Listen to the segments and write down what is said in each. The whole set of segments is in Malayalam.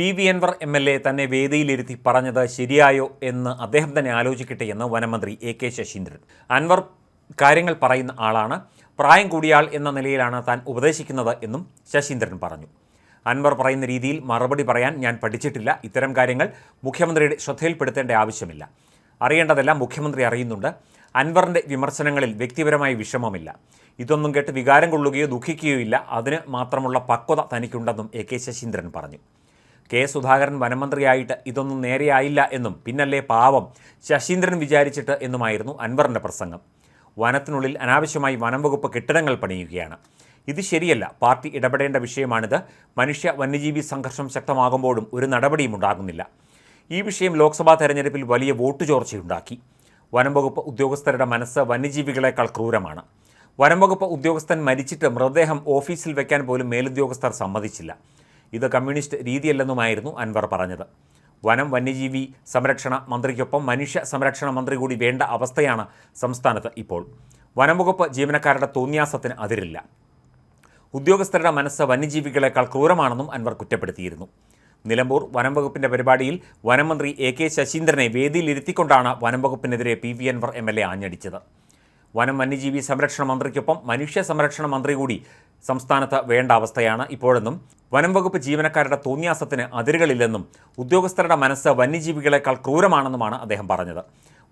P. V. Anvar M. L. A തന്നെ വേദിയിലിരുത്തി പറഞ്ഞത് ശരിയായോ എന്ന് അദ്ദേഹം തന്നെ ആലോചിക്കട്ടെ എന്ന് വനമന്ത്രി എ. കെ. ശശീന്ദ്രൻ. അൻവർ കാര്യങ്ങൾ പറയുന്ന ആളാണ്. പ്രായം കൂടിയാൾ എന്ന നിലയിലാണ് താൻ ഉപദേശിക്കുന്നത് എന്നും ശശീന്ദ്രൻ പറഞ്ഞു. അൻവർ പറയുന്ന രീതിയിൽ മറുപടി പറയാൻ ഞാൻ പഠിച്ചിട്ടില്ല. ഇത്തരം കാര്യങ്ങൾ മുഖ്യമന്ത്രിയുടെ ശ്രദ്ധയിൽപ്പെടുത്തേണ്ട ആവശ്യമില്ല. അറിയേണ്ടതെല്ലാം മുഖ്യമന്ത്രി അറിയുന്നുണ്ട്. അൻവറിന്റെ വിമർശനങ്ങളിൽ വ്യക്തിപരമായി വിഷമമില്ല. ഇതൊന്നും കേട്ട് വികാരം കൊള്ളുകയോ ദുഃഖിക്കുകയോ ഇല്ല. അതിന് മാത്രമുള്ള പക്വത തനിക്കുണ്ടെന്നും എ. കെ. ശശീന്ദ്രൻ പറഞ്ഞു. കെ സുധാകരൻ വനമന്ത്രിയായിട്ട് ഇതൊന്നും നേരെയായില്ല എന്നും പിന്നല്ലേ പാവം ശശീന്ദ്രൻ വിചാരിച്ചിട്ട് എന്നുമായിരുന്നു അൻവറിന്റെ പ്രസംഗം. വനത്തിനുള്ളിൽ അനാവശ്യമായി വനം വകുപ്പ് കെട്ടിടങ്ങൾ പണിയുകയാണ്. ഇത് ശരിയല്ല. പാർട്ടി ഇടപെടേണ്ട വിഷയമാണിത്. മനുഷ്യ വന്യജീവി സംഘർഷം ശക്തമാകുമ്പോഴും ഒരു നടപടിയും ഉണ്ടാകുന്നില്ല. ഈ വിഷയം ലോക്സഭാ തെരഞ്ഞെടുപ്പിൽ വലിയ വോട്ട് ചോർച്ചയുണ്ടാക്കി. വനം വകുപ്പ് ഉദ്യോഗസ്ഥരുടെ മനസ്സ് വന്യജീവികളെക്കാൾ ക്രൂരമാണ്. വനം വകുപ്പ് ഉദ്യോഗസ്ഥൻ മരിച്ചിട്ട് മൃതദേഹം ഓഫീസിൽ വെക്കാൻ പോലും മേലുദ്യോഗസ്ഥർ സമ്മതിച്ചില്ല. ഇത് കമ്മ്യൂണിസ്റ്റ് രീതിയല്ലെന്നുമായിരുന്നു അൻവർ പറഞ്ഞത്. വനം വന്യജീവി സംരക്ഷണ മന്ത്രിക്കൊപ്പം മനുഷ്യ സംരക്ഷണ മന്ത്രി കൂടി വേണ്ട അവസ്ഥയാണ് സംസ്ഥാനത്ത് ഇപ്പോൾ. വനംവകുപ്പ് ജീവനക്കാരുടെ തോന്നിയാസത്തിന് അതിരില്ല. ഉദ്യോഗസ്ഥരുടെ മനസ്സ് വന്യജീവികളെക്കാൾ ക്രൂരമാണെന്നും അൻവർ കുറ്റപ്പെടുത്തിയിരുന്നു. നിലമ്പൂർ വനം വകുപ്പിന്റെ പരിപാടിയിൽ വനമന്ത്രി എ കെ ശശീന്ദ്രനെ വേദിയിലിരുത്തിക്കൊണ്ടാണ് വനം വകുപ്പിനെതിരെ P V Anvar M L A ആഞ്ഞടിച്ചത്. വനം വന്യജീവി സംരക്ഷണ മന്ത്രിക്കൊപ്പം മനുഷ്യ സംരക്ഷണ മന്ത്രി കൂടി സംസ്ഥാനത്ത് വേണ്ട അവസ്ഥയാണ് ഇപ്പോഴെന്നും വനം വകുപ്പ് ജീവനക്കാരുടെ തോന്നിയാസത്തിന് അതിരുകളില്ലെന്നും ഉദ്യോഗസ്ഥരുടെ മനസ്സ് വന്യജീവികളെക്കാൾ ക്രൂരമാണെന്നുമാണ് അദ്ദേഹം പറഞ്ഞത്.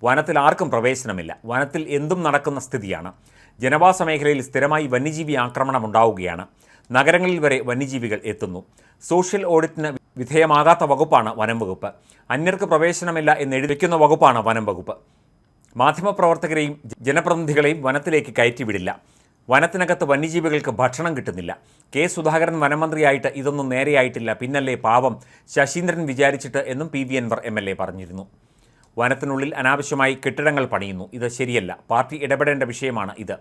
വനത്തിൽ ആർക്കും പ്രവേശനമില്ല. വനത്തിൽ എന്തും നടക്കുന്ന സ്ഥിതിയാണ്. ജനവാസ മേഖലയിൽ സ്ഥിരമായി വന്യജീവി ആക്രമണം ഉണ്ടാവുകയാണ്. നഗരങ്ങളിൽ വരെ വന്യജീവികൾ എത്തുന്നു. സോഷ്യൽ ഓഡിറ്റിന് വിധേയമാകാത്ത വകുപ്പാണ് വനം വകുപ്പ്. അന്യർക്ക് പ്രവേശനമില്ല എന്ന് എഴുതി വയ്ക്കുന്ന വകുപ്പാണ് വനം വകുപ്പ്. മാധ്യമപ്രവർത്തകരെയും ജനപ്രതിനിധികളെയും വനത്തിലേക്ക് കയറ്റിവിടില്ല. വനത്തിനകത്ത് വന്യജീവികൾക്ക് ഭക്ഷണം കിട്ടുന്നില്ല. കെ സുധാകരൻ വനമന്ത്രിയായിട്ട് ഇതൊന്നും നേരെയായിട്ടില്ല. പിന്നല്ലേ പാവം ശശീന്ദ്രൻ വിചാരിച്ചിട്ട് എന്നും P V Anvar M L A പറഞ്ഞിരുന്നു. വനത്തിനുള്ളിൽ അനാവശ്യമായി കെട്ടിടങ്ങൾ പണിയുന്നു. ഇത് ശരിയല്ല. പാർട്ടി ഇടപെടേണ്ട വിഷയമാണ് ഇത്.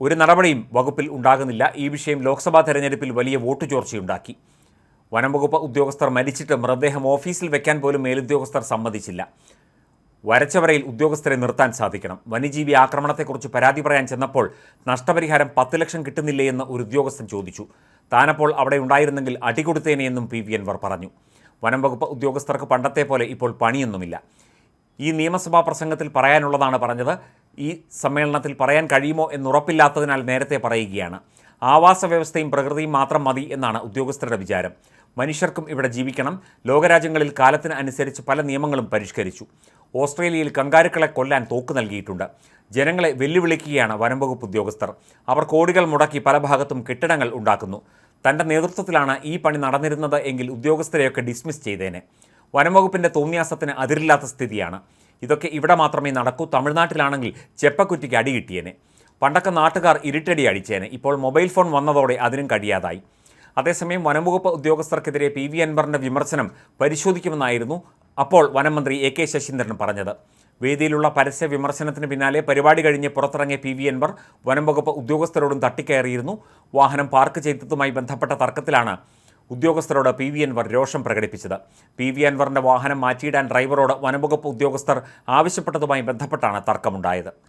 ഒരു നടപടിയും വകുപ്പിൽ ഉണ്ടാകുന്നില്ല. ഈ വിഷയം ലോക്സഭാ തെരഞ്ഞെടുപ്പിൽ വലിയ വോട്ട് ചോർച്ചയുണ്ടാക്കി. വനംവകുപ്പ് ഉദ്യോഗസ്ഥർ മരിച്ചിട്ട് മൃതദേഹം ഓഫീസിൽ വെക്കാൻ പോലും മേലുദ്യോഗസ്ഥർ സമ്മതിച്ചില്ല. വരച്ചവരയിൽ ഉദ്യോഗസ്ഥരെ നിർത്താൻ സാധിക്കണം. വന്യജീവി ആക്രമണത്തെക്കുറിച്ച് പരാതി പറയാൻ ചെന്നപ്പോൾ നഷ്ടപരിഹാരം പത്ത് ലക്ഷം കിട്ടുന്നില്ലേ എന്ന് ഒരു ഉദ്യോഗസ്ഥൻ ചോദിച്ചു. താനപ്പോൾ അവിടെ ഉണ്ടായിരുന്നെങ്കിൽ അടികൊടുത്തേനെയെന്നും പി വി അൻവർ പറഞ്ഞു. വനം വകുപ്പ് ഉദ്യോഗസ്ഥർക്ക് പണ്ടത്തെ പോലെ ഇപ്പോൾ പണിയൊന്നുമില്ല. ഈ നിയമസഭാ പ്രസംഗത്തിൽ പറയാനുള്ളതാണ് പറഞ്ഞത്. ഈ സമ്മേളനത്തിൽ പറയാൻ കഴിയുമോ എന്നുറപ്പില്ലാത്തതിനാൽ നേരത്തെ പറയുകയാണ്. ആവാസ വ്യവസ്ഥയും പ്രകൃതിയും മാത്രം മതി എന്നാണ് ഉദ്യോഗസ്ഥരുടെ വിചാരം. മനുഷ്യർക്കും ഇവിടെ ജീവിക്കണം. ലോകരാജ്യങ്ങളിൽ കാലത്തിന് അനുസരിച്ച് പല നിയമങ്ങളും പരിഷ്കരിച്ചു. ഓസ്ട്രേലിയയിൽ കങ്കാരുക്കളെ കൊല്ലാൻ തോക്ക് നൽകിയിട്ടുണ്ട്. ജനങ്ങളെ വെല്ലുവിളിക്കുകയാണ് വനംവകുപ്പ് ഉദ്യോഗസ്ഥർ. അവർ കോടികൾ മുടക്കി പല ഭാഗത്തും കെട്ടിടങ്ങൾ ഉണ്ടാക്കുന്നു. തന്റെ നേതൃത്വത്തിലാണ് ഈ പണി നടന്നിരുന്നത് എങ്കിൽ ഉദ്യോഗസ്ഥരെയൊക്കെ ഡിസ്മിസ് ചെയ്തേനെ. വനംവകുപ്പിന്റെ തോന്നിയാസത്തിന് അതിരില്ലാത്ത സ്ഥിതിയാണ്. ഇതൊക്കെ ഇവിടെ മാത്രമേ നടക്കൂ. തമിഴ്നാട്ടിലാണെങ്കിൽ ചെപ്പക്കുറ്റിക്ക് അടി കിട്ടിയേനെ. പണ്ടൊക്കെ നാട്ടുകാർ ഇരുട്ടടി അടിച്ചേനെ. ഇപ്പോൾ മൊബൈൽ ഫോൺ വന്നതോടെ അതിനും കഴിയാതായി അതേസമയം വനംവകുപ്പ് ഉദ്യോഗസ്ഥർക്കെതിരെ പി വി അൻവറിന്റെ വിമർശനം പരിശോധിക്കുമെന്നായിരുന്നു അപ്പോൾ വനമന്ത്രി എ കെ ശശീന്ദ്രൻ പറഞ്ഞത്. വേദിയിലുള്ള പരസ്യ വിമർശനത്തിന് പിന്നാലെ പരിപാടി കഴിഞ്ഞ് പുറത്തിറങ്ങിയ പി വി അൻവർ വനംവകുപ്പ് ഉദ്യോഗസ്ഥരോടും തട്ടിക്കയറിയിരുന്നു. വാഹനം പാർക്ക് ചെയ്തതുമായി ബന്ധപ്പെട്ട തർക്കത്തിലാണ് ഉദ്യോഗസ്ഥരോട് പി വി അൻവർ രോഷം പ്രകടിപ്പിച്ചത്. പി വി അൻവറിന്റെ വാഹനം മാറ്റിയിടാൻ ഡ്രൈവറോട് വനംവകുപ്പ് ഉദ്യോഗസ്ഥർ ആവശ്യപ്പെട്ടതുമായി ബന്ധപ്പെട്ടാണ് തർക്കമുണ്ടായത്.